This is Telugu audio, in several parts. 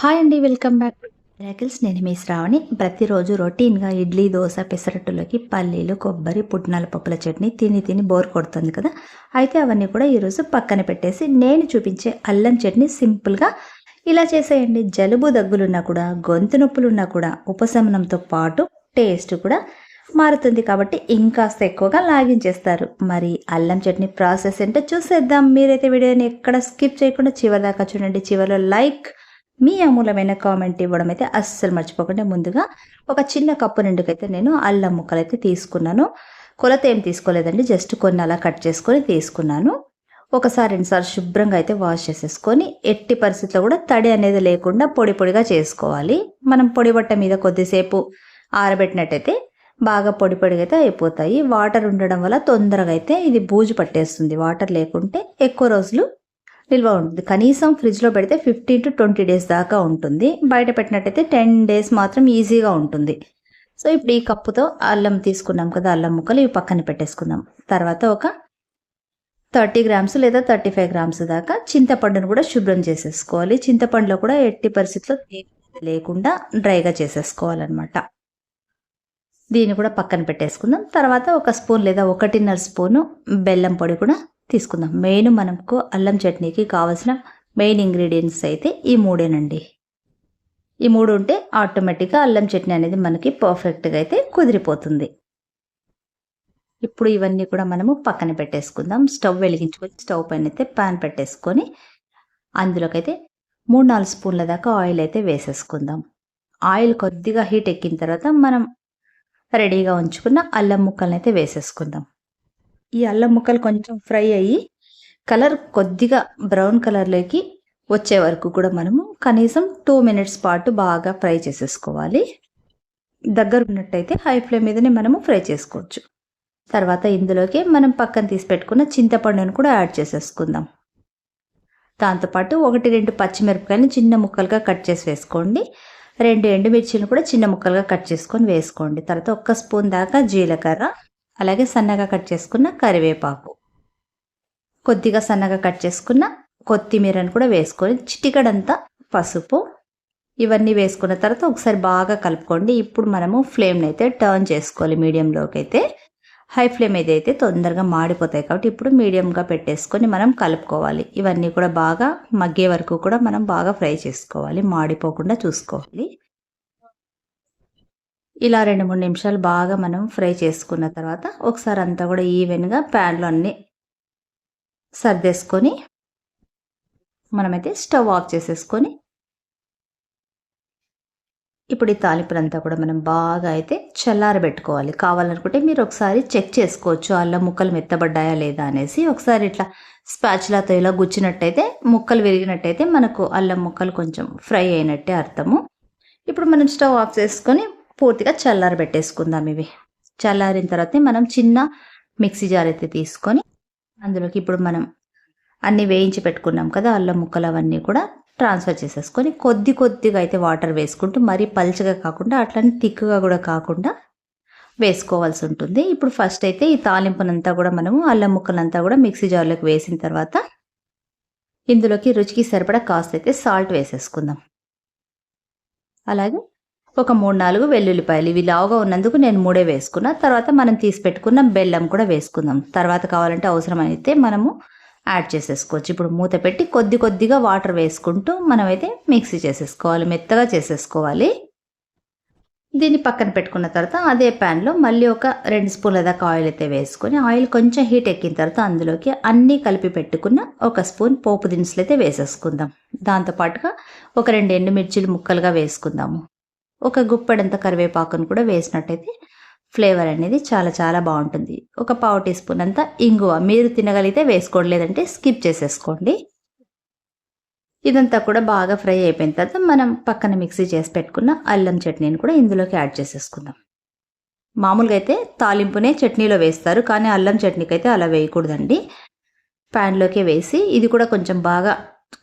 హాయ్ అండి వెల్కమ్ బ్యాక్ మిరాకిల్స్ నేను మీ శ్రావణి. ప్రతిరోజు రొటీన్గా ఇడ్లీ దోశ పెసరట్టులోకి పల్లీలు కొబ్బరి పుట్నాల పప్పుల చట్నీ తిని తిని బోర్ కొడుతుంది కదా. అయితే అవన్నీ కూడా ఈరోజు పక్కన పెట్టేసి నేను చూపించే అల్లం చట్నీ సింపుల్గా ఇలా చేసేయండి. జలుబు దగ్గులున్నా కూడా గొంతు నొప్పులున్నా కూడా ఉపశమనంతో పాటు టేస్ట్ కూడా మారుతుంది కాబట్టి ఇంకాస్త ఎక్కువగా లాగించేస్తారు. మరి అల్లం చట్నీ ప్రాసెస్ ఏంటో చూసేద్దాం. మీరైతే వీడియోని ఎక్కడ స్కిప్ చేయకుండా చివరి దాకా చూడండి. చివరిలో లైక్ మీ అమూలమైన కామెంట్ ఇవ్వడం అయితే అస్సలు మర్చిపోకుండా ముందుగా ఒక చిన్న కప్పు నిండుకైతే నేను అల్లం ముక్కలు అయితే తీసుకున్నాను. కొలత ఏం తీసుకోలేదండి జస్ట్ కొన్ని అలా కట్ చేసుకొని తీసుకున్నాను. ఒకసారి రెండుసార్లు శుభ్రంగా అయితే వాష్ చేసేసుకొని ఎట్టి పరిస్థితిలో కూడా తడి అనేది లేకుండా పొడి పొడిగా చేసుకోవాలి. మనం పొడి బట్ట మీద కొద్దిసేపు ఆరబెట్టినట్టయితే బాగా పొడి పొడిగా అయితే అయిపోతాయి. వాటర్ ఉండడం వల్ల తొందరగా అయితే ఇది బూజు పట్టేస్తుంది. వాటర్ లేకుంటే ఎక్కువ రోజులు నిల్వ ఉంటుంది. కనీసం ఫ్రిడ్జ్లో పెడితే ఫిఫ్టీన్ టు ట్వంటీ డేస్ దాకా ఉంటుంది. బయట పెట్టినట్టయితే టెన్ డేస్ మాత్రం ఈజీగా ఉంటుంది. సో ఇప్పుడు ఈ కప్పుతో అల్లం తీసుకున్నాం కదా అల్లం ముక్కలు ఇవి పక్కన పెట్టేసుకుందాం. తర్వాత ఒక థర్టీ గ్రామ్స్ లేదా థర్టీ ఫైవ్ గ్రామ్స్ దాకా చింతపండును కూడా శుభ్రం చేసేసుకోవాలి. చింతపండులో కూడా ఎట్టి పరిస్థితుల్లో లేకుండా డ్రైగా చేసేసుకోవాలన్నమాట. దీన్ని కూడా పక్కన పెట్టేసుకుందాం. తర్వాత ఒక స్పూన్ లేదా ఒకటిన్నర స్పూను బెల్లం పొడి కూడా తీసుకుందాం. మెయిన్ మనకు అల్లం చట్నీకి కావాల్సిన మెయిన్ ఇంగ్రీడియంట్స్ అయితే ఈ మూడేనండి. ఈ మూడు ఉంటే ఆటోమేటిక్గా అల్లం చట్నీ అనేది మనకి పర్ఫెక్ట్గా అయితే కుదిరిపోతుంది. ఇప్పుడు ఇవన్నీ కూడా మనము పక్కన పెట్టేసుకుందాం. స్టవ్ వెలిగించుకొని స్టవ్ పైన అయితే ప్యాన్ పెట్టేసుకొని అందులోకైతే మూడు నాలుగు స్పూన్ల దాకా ఆయిల్ అయితే వేసేసుకుందాం. ఆయిల్ కొద్దిగా హీట్ ఎక్కిన తర్వాత మనం రెడీగా ఉంచుకున్న అల్లం ముక్కలను అయితే వేసేసుకుందాం. ఈ అల్లం ముక్కలు కొంచెం ఫ్రై అయ్యి కలర్ కొద్దిగా బ్రౌన్ కలర్లోకి వచ్చే వరకు కూడా మనము కనీసం టూ మినిట్స్ పాటు బాగా ఫ్రై చేసేసుకోవాలి. దగ్గర ఉన్నట్టయితే హై ఫ్లేమ్ మీదనే మనము ఫ్రై చేసుకోవచ్చు. తర్వాత ఇందులోకి మనం పక్కన తీసి పెట్టుకున్న చింతపండును కూడా యాడ్ చేసేసుకుందాం. దాంతోపాటు ఒకటి రెండు పచ్చిమిరపకాయలు చిన్న ముక్కలుగా కట్ చేసి వేసుకోండి. రెండు ఎండుమిర్చిని కూడా చిన్న ముక్కలుగా కట్ చేసుకొని వేసుకోండి. తర్వాత ఒక్క స్పూన్ దాకా జీలకర్ర. అలాగే సన్నగా కట్ చేసుకున్న కరివేపాకు. కొద్దిగా సన్నగా కట్ చేసుకున్న కొత్తిమీరను కూడా వేసుకొని చిటికడంతా పసుపు ఇవన్నీ వేసుకున్న తర్వాత ఒకసారి బాగా కలుపుకోండి. ఇప్పుడు మనము ఫ్లేమ్ని అయితే టర్న్ చేసుకోవాలి మీడియంలోకి అయితే. హై ఫ్లేమ్ ఏదైతే తొందరగా మాడిపోతాయి కాబట్టి ఇప్పుడు మీడియంగా పెట్టేసుకొని మనం కలుపుకోవాలి. ఇవన్నీ కూడా బాగా మగ్గే వరకు కూడా మనం బాగా ఫ్రై చేసుకోవాలి. మాడిపోకుండా చూసుకోవాలి. ఇలా రెండు మూడు నిమిషాలు బాగా మనం ఫ్రై చేసుకున్న తర్వాత ఒకసారి అంతా కూడా ఈవెన్గా ప్యాన్లో అన్ని సర్దేసుకొని మనమైతే స్టవ్ ఆఫ్ చేసేసుకొని ఇప్పుడు ఈ తాలింపులంతా కూడా మనం బాగా అయితే చల్లారబెట్టుకోవాలి. కావాలనుకుంటే మీరు ఒకసారి చెక్ చేసుకోవచ్చు అల్లం ముక్కలు మెత్తబడ్డాయా లేదా అనేసి. ఒకసారి ఇట్లా స్పాచులాతో ఇలా గుచ్చినట్టయితే ముక్కలు విరిగినట్టయితే మనకు అల్లం ముక్కలు కొంచెం ఫ్రై అయినట్టే అర్థము. ఇప్పుడు మనం స్టవ్ ఆఫ్ చేసుకొని పూర్తిగా చల్లారబెట్టేసుకుందాం ఇవి. చల్లారిన తర్వాత మనం చిన్న మిక్సీ జార్ అయితే తీసుకొని అందులోకి ఇప్పుడు మనం అన్ని వేయించి పెట్టుకున్నాం కదా అల్లం ముక్కలు అవన్నీ కూడా ట్రాన్స్ఫర్ చేసేసుకొని కొద్ది కొద్దిగా అయితే వాటర్ వేసుకుంటూ మరీ పల్చగా కాకుండా అట్లనే థిక్గా కూడా కాకుండా వేసుకోవాల్సి ఉంటుంది. ఇప్పుడు ఫస్ట్ అయితే ఈ తాలింపునంతా కూడా మనము అల్లం ముక్కలంతా కూడా మిక్సీ జార్లోకి వేసిన తర్వాత ఇందులోకి రుచికి సరిపడా కాస్త అయితే సాల్ట్ వేసేసుకుందాం. అలాగే ఒక మూడు నాలుగు వెల్లుల్లిపాయలు ఇవి లావుగా ఉన్నందుకు నేను మూడే వేసుకున్నా. తర్వాత మనం తీసి పెట్టుకున్న బెల్లం కూడా వేసుకుందాం. తర్వాత కావాలంటే అవసరమైతే మనము యాడ్ చేసేసుకోవచ్చు. ఇప్పుడు మూత పెట్టి కొద్ది కొద్దిగా వాటర్ వేసుకుంటూ మనమైతే మిక్సీ చేసేసుకోవాలి. మెత్తగా చేసేసుకోవాలి. దీన్ని పక్కన పెట్టుకున్న తర్వాత అదే ప్యాన్లో మళ్ళీ ఒక రెండు స్పూన్ల దాకా ఆయిల్ అయితే వేసుకొని ఆయిల్ కొంచెం హీట్ ఎక్కిన తర్వాత అందులోకి అన్నీ కలిపి పెట్టుకున్న ఒక స్పూన్ పోపు దినుసులు అయితే వేసేసుకుందాం. దాంతోపాటుగా ఒక రెండు ఎండుమిర్చిలు ముక్కలుగా వేసుకుందాము. ఒక గుప్పెడంత కరివేపాకును కూడా వేసినట్టయితే ఫ్లేవర్ అనేది చాలా చాలా బాగుంటుంది. ఒక పావు టీ స్పూన్ అంతా ఇంగువ మీరు తినగలిగితే వేసుకోండి లేదంటే స్కిప్ చేసేసుకోండి. ఇదంతా కూడా బాగా ఫ్రై అయిపోయిన తర్వాత మనం పక్కన మిక్సీ చేసి పెట్టుకున్న అల్లం చట్నీని కూడా ఇందులోకి యాడ్ చేసేసుకుందాం. మామూలుగా అయితే తాలింపునే చట్నీలో వేస్తారు కానీ అల్లం చట్నీకి అయితే అలా వేయకూడదండి. ప్యాన్లోకి వేసి ఇది కూడా కొంచెం బాగా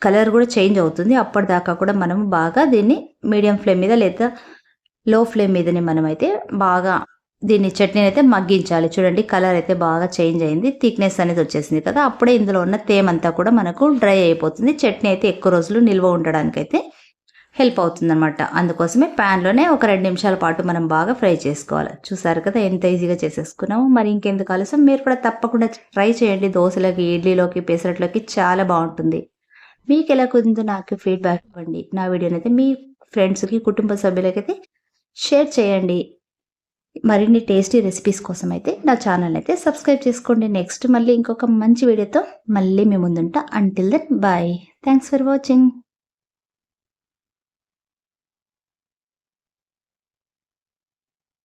కలర్ కూడా చేంజ్ అవుతుంది. అప్పటిదాకా కూడా మనం బాగా దీన్ని మీడియం ఫ్లేమ్ మీద లేదా లో ఫ్లేమ్ మీదనే మనమైతే బాగా దీన్ని చట్నీని అయితే మగ్గించాలి. చూడండి కలర్ అయితే బాగా చేంజ్ అయింది. థిక్నెస్ అనేది వచ్చేసింది కదా. అప్పుడే ఇందులో ఉన్న తేమంతా కూడా మనకు డ్రై అయిపోతుంది. చట్నీ అయితే ఎక్కువ రోజులు నిల్వ ఉండడానికైతే హెల్ప్ అవుతుందన్నమాట. అందుకోసమే ప్యాన్లోనే ఒక రెండు నిమిషాల పాటు మనం బాగా ఫ్రై చేసుకోవాలి. చూసారు కదా ఎంత ఈజీగా చేసేసుకున్నాము. మరి ఇంకెందుకు ఆలస్యం? మీరు కూడా తప్పకుండా ట్రై చేయండి. దోశలోకి ఇడ్లీలోకి పెసరట్లోకి చాలా బాగుంటుంది. మీకు ఎలా కుదిరిందో నాకు ఫీడ్బ్యాక్ ఇవ్వండి. నా వీడియోని అయితే మీ ఫ్రెండ్స్కి కుటుంబ సభ్యులకైతే షేర్ చేయండి. మరిన్ని టేస్టీ రెసిపీస్ కోసం అయితే నా ఛానల్ అయితే సబ్స్క్రైబ్ చేసుకోండి. నెక్స్ట్ మళ్ళీ ఇంకొక మంచి వీడియోతో మళ్ళీ మీ ముందుంటా. Until then bye thanks for watching